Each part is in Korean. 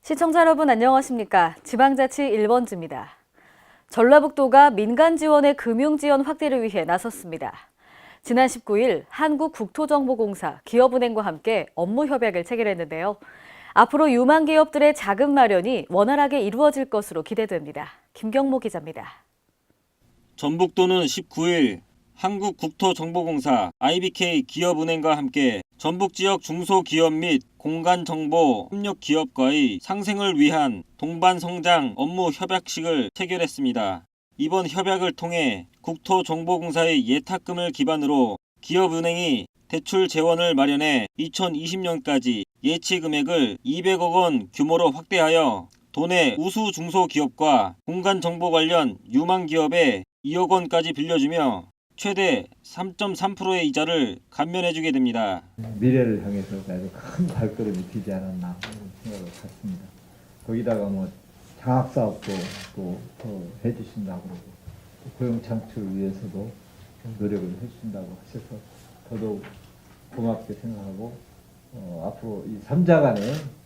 시청자 여러분 안녕하십니까? 지방자치 1번지입니다. 전라북도가 민간 지원의 금융 지원 확대를 위해 나섰습니다. 지난 19일 한국국토정보공사 기업은행과 함께 업무 협약을 체결했는데요. 앞으로 유망 기업들의 자금 마련이 원활하게 이루어질 것으로 기대됩니다. 김경모 기자입니다. 전북도는 19일 한국국토정보공사 IBK 기업은행과 함께 전북 지역 중소기업 및 공간정보 협력 기업과의 상생을 위한 동반 성장 업무 협약식을 체결했습니다. 이번 협약을 통해 국토정보공사의 예탁금을 기반으로 기업은행이 대출 재원을 마련해 2020년까지 예치 금액을 200억 원 규모로 확대하여 도내 우수 중소기업과 공간정보 관련 유망 기업에 2억 원까지 빌려주며 최대 3.3%의 이자를 감면해주게 됩니다. 미래를 향해서 아주 큰 발걸음이 되지 않았나 하는 생각을 갖습니다. 거기다가 뭐 장학사업도 또더 해주신다고 그러고 또 고용 창출을 위해서도 노력을 해주신다고 하셔서 더더욱 고맙게 생각하고 어, 앞으로 이 3자 간의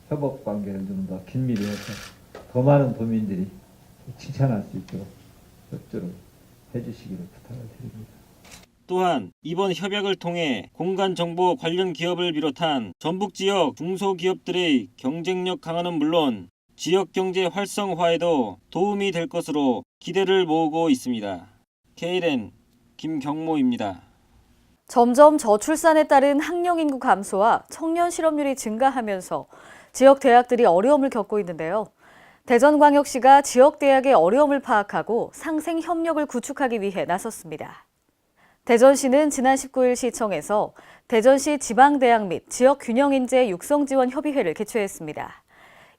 협업 관계를 좀 더 긴밀히 해서 더 많은 도민들이 칭찬할 수 있도록 협조를 해주시기를 부탁을 드립니다. 또한 이번 협약을 통해 공간 정보 관련 기업을 비롯한 전북 지역 중소기업들의 경쟁력 강화는 물론 지역 경제 활성화에도 도움이 될 것으로 기대를 모으고 있습니다. KLN 김경모입니다. 점점 저출산에 따른 학령 인구 감소와 청년 실업률이 증가하면서 지역 대학들이 어려움을 겪고 있는데요. 대전광역시가 지역 대학의 어려움을 파악하고 상생 협력을 구축하기 위해 나섰습니다. 대전시는 지난 19일 시청에서 대전시 지방대학 및 지역 균형인재 육성 지원 협의회를 개최했습니다.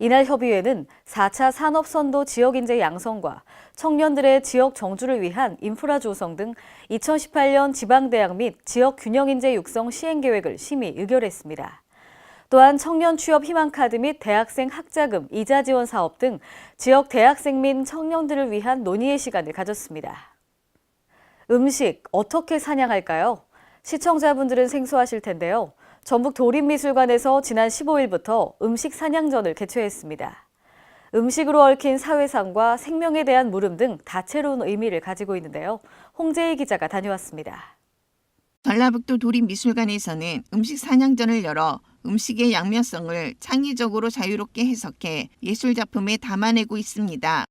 이날 협의회는 4차 산업선도 지역인재 양성과 청년들의 지역 정주를 위한 인프라 조성 등 2018년 지방대학 및 지역 균형인재 육성 시행계획을 심의 의결했습니다. 또한 청년 취업 희망카드 및 대학생 학자금 이자 지원 사업 등 지역 대학생 및 청년들을 위한 논의의 시간을 가졌습니다. 음식 어떻게 사냥할까요? 시청자분들은 생소하실 텐데요. 전북 도립미술관에서 지난 15일부터 음식 사냥전을 개최했습니다. 음식으로 얽힌 사회상과 생명에 대한 물음 등 다채로운 의미를 가지고 있는데요. 홍재희 기자가 다녀왔습니다. 전라북도 도립미술관에서는 음식 사냥전을 열어 음식의 양면성을 창의적으로 자유롭게 해석해 예술 작품에 담아내고 있습니다.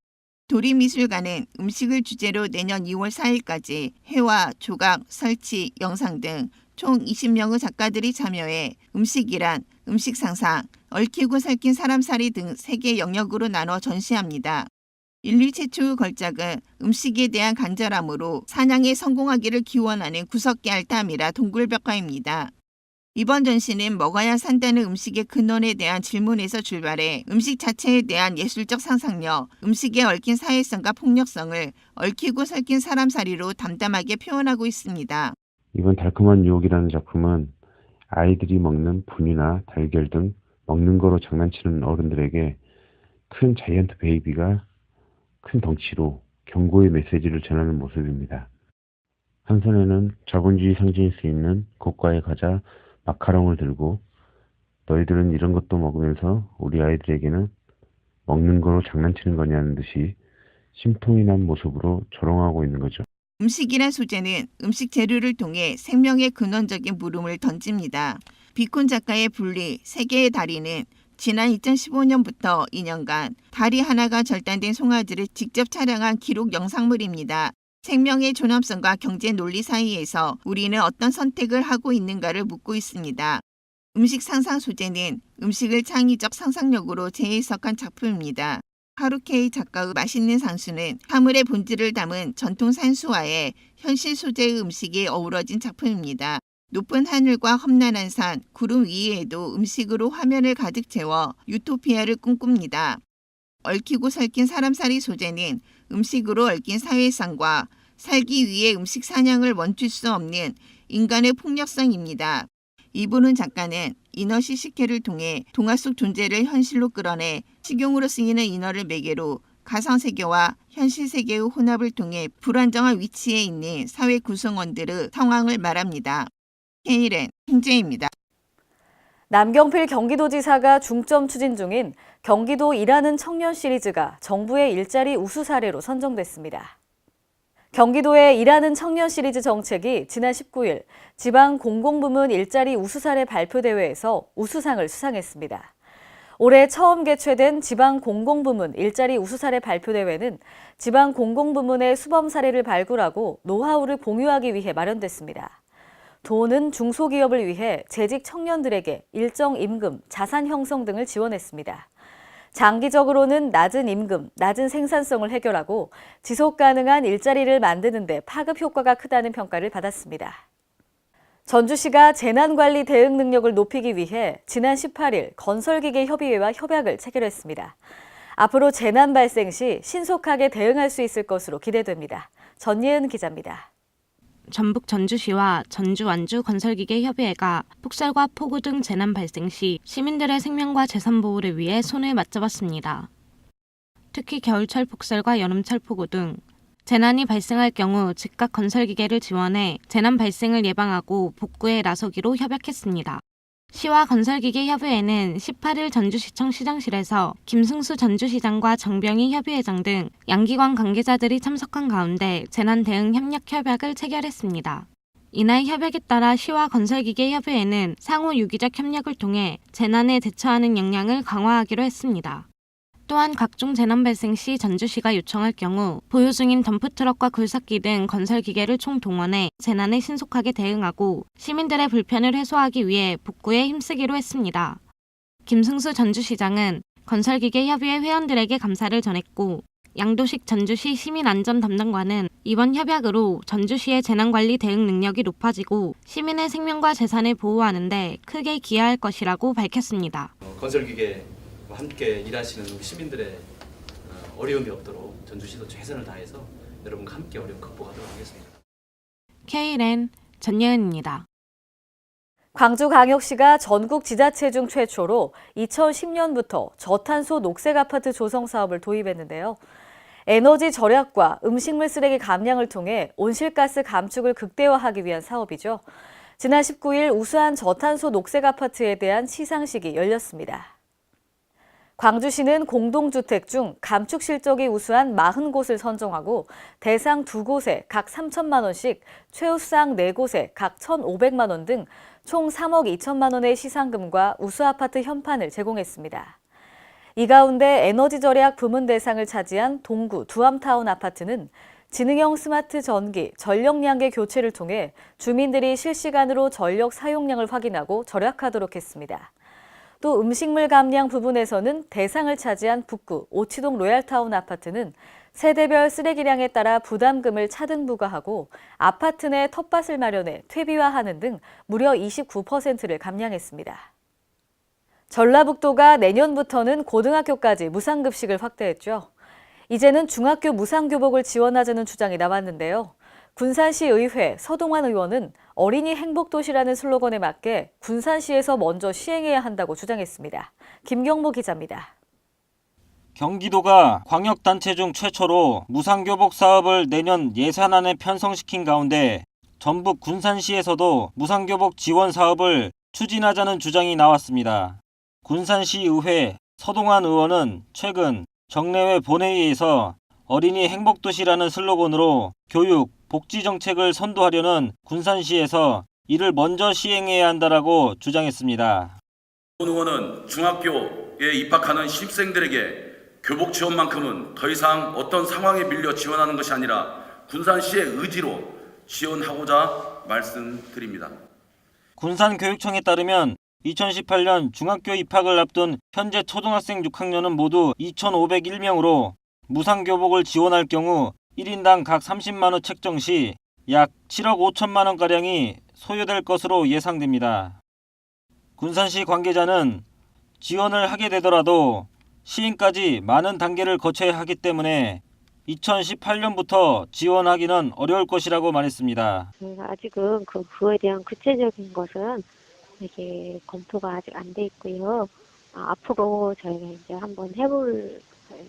도립미술관은 음식을 주제로 내년 2월 4일까지 회화, 조각, 설치, 영상 등 총 20명의 작가들이 참여해 음식이란 음식 상상, 얽히고 설킨 사람살이 등세개 영역으로 나눠 전시합니다. 인류 최초의 걸작은 음식에 대한 간절함으로 사냥에 성공하기를 기원하는 구석기 알탐이라 동굴벽화입니다. 이번 전시는 먹어야 산다는 음식의 근원에 대한 질문에서 출발해 음식 자체에 대한 예술적 상상력, 음식에 얽힌 사회성과 폭력성을 얽히고 설킨 사람살이로 담담하게 표현하고 있습니다. 이번 달콤한 유혹이라는 작품은 아이들이 먹는 분이나 달걀 등 먹는 거로 장난치는 어른들에게 큰 자이언트 베이비가 큰 덩치로 경고의 메시지를 전하는 모습입니다. 한 손에는 자본주의 상징일 수 있는 고가의 과자 마카롱을 들고 너희들은 이런 것도 먹으면서 우리 아이들에게는 먹는 거로 장난치는 거냐는 듯이 심통이 난 모습으로 조롱하고 있는 거죠. 음식이란 소재는 음식 재료를 통해 생명의 근원적인 물음을 던집니다. 비콘 작가의 분리 세계의 다리는 지난 2015년부터 2년간 다리 하나가 절단된 송아지를 직접 촬영한 기록 영상물입니다. 생명의 존엄성과 경제 논리 사이에서 우리는 어떤 선택을 하고 있는가를 묻고 있습니다. 음식 상상 소재는 음식을 창의적 상상력으로 재해석한 작품입니다. 하루케이 작가의 맛있는 상수는 사물의 본질을 담은 전통 산수와의 현실 소재의 음식이 어우러진 작품입니다. 높은 하늘과 험난한 산, 구름 위에도 음식으로 화면을 가득 채워 유토피아를 꿈꿉니다. 얽히고 설킨 사람살이 소재는 음식으로 얽힌 사회성과 살기 위해 음식 사냥을 멈출 수 없는 인간의 폭력성입니다. 이보는 작가는 인어시 식혜를 통해 동화 속 존재를 현실로 끌어내 식용으로 쓰이는 인어를 매개로 가상세계와 현실세계의 혼합을 통해 불안정한 위치에 있는 사회 구성원들의 상황을 말합니다. Kren 행제입니다. 남경필 경기도지사가 중점 추진 중인 경기도 일하는 청년 시리즈가 정부의 일자리 우수 사례로 선정됐습니다. 경기도의 일하는 청년 시리즈 정책이 지난 19일 지방 공공부문 일자리 우수 사례 발표 대회에서 우수상을 수상했습니다. 올해 처음 개최된 지방 공공부문 일자리 우수 사례 발표 대회는 지방 공공부문의 수범 사례를 발굴하고 노하우를 공유하기 위해 마련됐습니다. 도는 중소기업을 위해 재직 청년들에게 일정 임금, 자산 형성 등을 지원했습니다. 장기적으로는 낮은 임금, 낮은 생산성을 해결하고 지속 가능한 일자리를 만드는 데 파급 효과가 크다는 평가를 받았습니다. 전주시가 재난관리 대응 능력을 높이기 위해 지난 18일 건설기계협의회와 협약을 체결했습니다. 앞으로 재난 발생 시 신속하게 대응할 수 있을 것으로 기대됩니다. 전예은 기자입니다. 전북 전주시와 전주 완주 건설기계 협의회가 폭설과 폭우 등 재난 발생 시 시민들의 생명과 재산 보호를 위해 손을 맞잡았습니다. 특히 겨울철 폭설과 여름철 폭우 등 재난이 발생할 경우 즉각 건설 기계를 지원해 재난 발생을 예방하고 복구에 나서기로 협약했습니다. 시와 건설기계 협의회는 18일 전주시청 시장실에서 김승수 전주시장과 정병희 협의회장 등 양기관 관계자들이 참석한 가운데 재난 대응 협력 협약을 체결했습니다. 이날 협약에 따라 시와 건설기계 협의회는 상호 유기적 협력을 통해 재난에 대처하는 역량을 강화하기로 했습니다. 또한 각종 재난 발생 시 전주시가 요청할 경우 보유 중인 덤프트럭과 굴삭기 등 건설 기계를 총동원해 재난에 신속하게 대응하고 시민들의 불편을 해소하기 위해 복구에 힘쓰기로 했습니다. 김승수 전주시장은 건설기계 협의회 회원들에게 감사를 전했고 양도식 전주시 시민안전 담당관은 이번 협약으로 전주시의 재난관리 대응 능력이 높아지고 시민의 생명과 재산을 보호하는 데 크게 기여할 것이라고 밝혔습니다. 어, 건설기계와 함께 일하시는 우리 시민들의 어, 어려움이 없도록 전주시도 최선을 다해서 여러분과 함께 어려움 극복하도록 하겠습니다. K랜 전예은입니다. 광주광역시가 전국 지자체 중 최초로 2010년부터 저탄소 녹색 아파트 조성 사업을 도입했는데요. 에너지 절약과 음식물 쓰레기 감량을 통해 온실가스 감축을 극대화하기 위한 사업이죠. 지난 19일 우수한 저탄소 녹색 아파트에 대한 시상식이 열렸습니다. 광주시는 공동주택 중 감축 실적이 우수한 40곳을 선정하고 대상 2곳에 각 3천만 원씩, 최우수상 4곳에 각 1,500만 원 등 총 3억 2천만 원의 시상금과 우수 아파트 현판을 제공했습니다. 이 가운데 에너지 절약 부문 대상을 차지한 동구 두암타운 아파트는 지능형 스마트 전기, 전력량계 교체를 통해 주민들이 실시간으로 전력 사용량을 확인하고 절약하도록 했습니다. 또 음식물 감량 부분에서는 대상을 차지한 북구 오치동 로얄타운 아파트는 세대별 쓰레기량에 따라 부담금을 차등 부과하고 아파트 내 텃밭을 마련해 퇴비화하는 등 무려 29%를 감량했습니다. 전라북도가 내년부터는 고등학교까지 무상급식을 확대했죠. 이제는 중학교 무상교복을 지원하자는 주장이 나왔는데요. 군산시 의회 서동환 의원은 어린이 행복도시라는 슬로건에 맞게 군산시에서 먼저 시행해야 한다고 주장했습니다. 김경모 기자입니다. 경기도가 광역단체 중 최초로 무상교복 사업을 내년 예산안에 편성시킨 가운데 전북 군산시에서도 무상교복 지원 사업을 추진하자는 주장이 나왔습니다. 군산시 의회 서동환 의원은 최근 정례회 본회의에서 어린이 행복도시라는 슬로건으로 교육, 복지 정책을 선도하려는 군산시에서 이를 먼저 시행해야 한다라고 주장했습니다. 본 의원은 중학교에 입학하는 신입생들에게 교복 지원만큼은 더 이상 어떤 상황에 밀려 지원하는 것이 아니라 군산시의 의지로 지원하고자 말씀드립니다. 군산교육청에 따르면 2018년 중학교 입학을 앞둔 현재 초등학생 6학년은 모두 2,501명으로 무상교복을 지원할 경우 1인당 각 30만 원 책정 시 약 7억 5천만 원가량이 소요될 것으로 예상됩니다. 군산시 관계자는 지원을 하게 되더라도 시행까지 많은 단계를 거쳐야 하기 때문에 2018년부터 지원하기는 어려울 것이라고 말했습니다. 저희가 아직은 그, 그거에 대한 구체적인 것은 이게 검토가 아직 안 돼 있고요. 아, 앞으로 저희가 이제 한번 해볼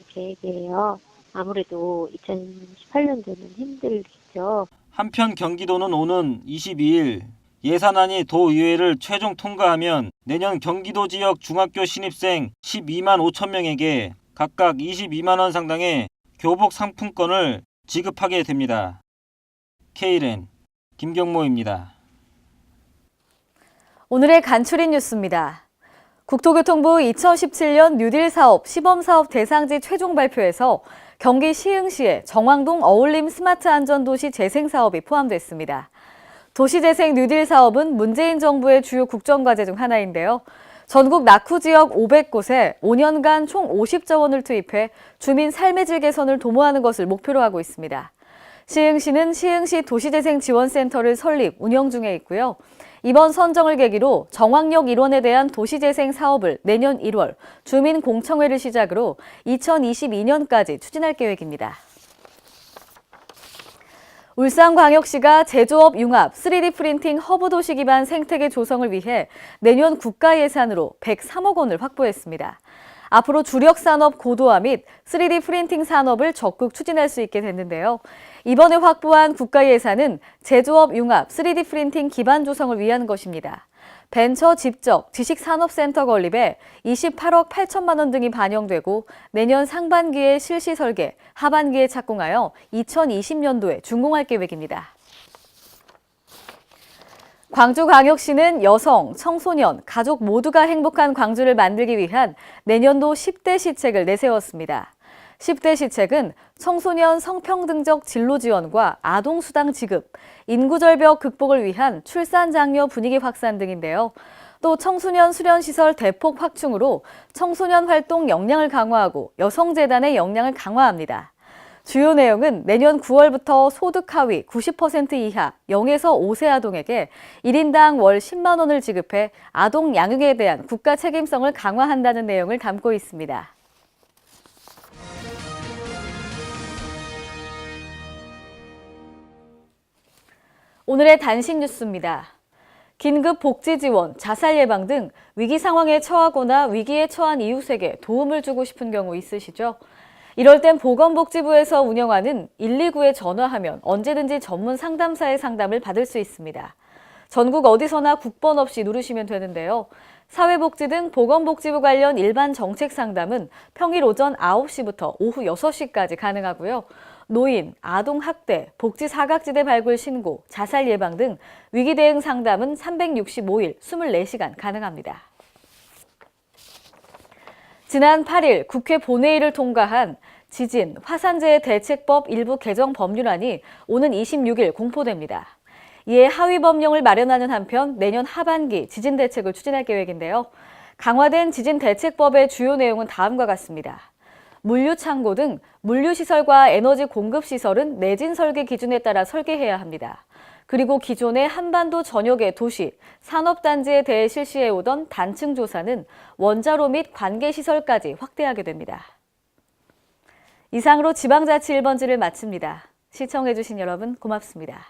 계획이에요. 아무래도 2018년도는 힘들겠죠. 한편 경기도는 오는 22일 예산안이 도의회를 최종 통과하면 내년 경기도 지역 중학교 신입생 12만 5천 명에게 각각 22만 원 상당의 교복 상품권을 지급하게 됩니다. K랜 김경모입니다. 오늘의 간추린 뉴스입니다. 국토교통부 2017년 뉴딜 사업 시범 사업 대상지 최종 발표에서 경기 시흥시의 정왕동 어울림 스마트 안전도시 재생 사업이 포함됐습니다. 도시재생 뉴딜 사업은 문재인 정부의 주요 국정과제 중 하나인데요. 전국 낙후 지역 500곳에 5년간 총 50조 원을 투입해 주민 삶의 질 개선을 도모하는 것을 목표로 하고 있습니다. 시흥시는 시흥시 도시재생지원센터를 설립, 운영 중에 있고요. 이번 선정을 계기로 정왕역 일원에 대한 도시재생 사업을 내년 1월 주민공청회를 시작으로 2022년까지 추진할 계획입니다. 울산광역시가 제조업 융합 3D 프린팅 허브 도시 기반 생태계 조성을 위해 내년 국가 예산으로 103억 원을 확보했습니다. 앞으로 주력 산업 고도화 및 3D 프린팅 산업을 적극 추진할 수 있게 됐는데요. 이번에 확보한 국가 예산은 제조업 융합 3D 프린팅 기반 조성을 위한 것입니다. 벤처 집적 지식산업센터 건립에 28억 8천만 원 등이 반영되고 내년 상반기에 실시 설계, 하반기에 착공하여 2020년도에 준공할 계획입니다. 광주광역시는 여성, 청소년, 가족 모두가 행복한 광주를 만들기 위한 내년도 10대 시책을 내세웠습니다. 10대 시책은 청소년 성평등적 진로 지원과 아동 수당 지급, 인구 절벽 극복을 위한 출산 장려 분위기 확산 등인데요. 또 청소년 수련 시설 대폭 확충으로 청소년 활동 역량을 강화하고 여성 재단의 역량을 강화합니다. 주요 내용은 내년 9월부터 소득 하위 90% 이하 0에서 5세 아동에게 1인당 월 10만 원을 지급해 아동 양육에 대한 국가 책임성을 강화한다는 내용을 담고 있습니다. 오늘의 단신 뉴스입니다. 긴급 복지 지원, 자살 예방 등 위기 상황에 처하거나 위기에 처한 이웃에게 도움을 주고 싶은 경우 있으시죠? 이럴 땐 보건복지부에서 운영하는 129에 전화하면 언제든지 전문 상담사의 상담을 받을 수 있습니다. 전국 어디서나 국번 없이 누르시면 되는데요. 사회복지 등 보건복지부 관련 일반 정책 상담은 평일 오전 9시부터 오후 6시까지 가능하고요. 노인, 아동 학대, 복지 사각지대 발굴 신고, 자살 예방 등 위기 대응 상담은 365일 24시간 가능합니다. 지난 8일 국회 본회의를 통과한 지진, 화산재해 대책법 일부 개정 법률안이 오는 26일 공포됩니다. 이에 하위 법령을 마련하는 한편 내년 하반기 지진 대책을 추진할 계획인데요. 강화된 지진 대책법의 주요 내용은 다음과 같습니다. 물류 창고 등 물류 시설과 에너지 공급 시설은 내진 설계 기준에 따라 설계해야 합니다. 그리고 기존의 한반도 전역의 도시, 산업단지에 대해 실시해오던 단층 조사는 원자로 및 관계시설까지 확대하게 됩니다. 이상으로 지방자치 1번지를 마칩니다. 시청해주신 여러분 고맙습니다.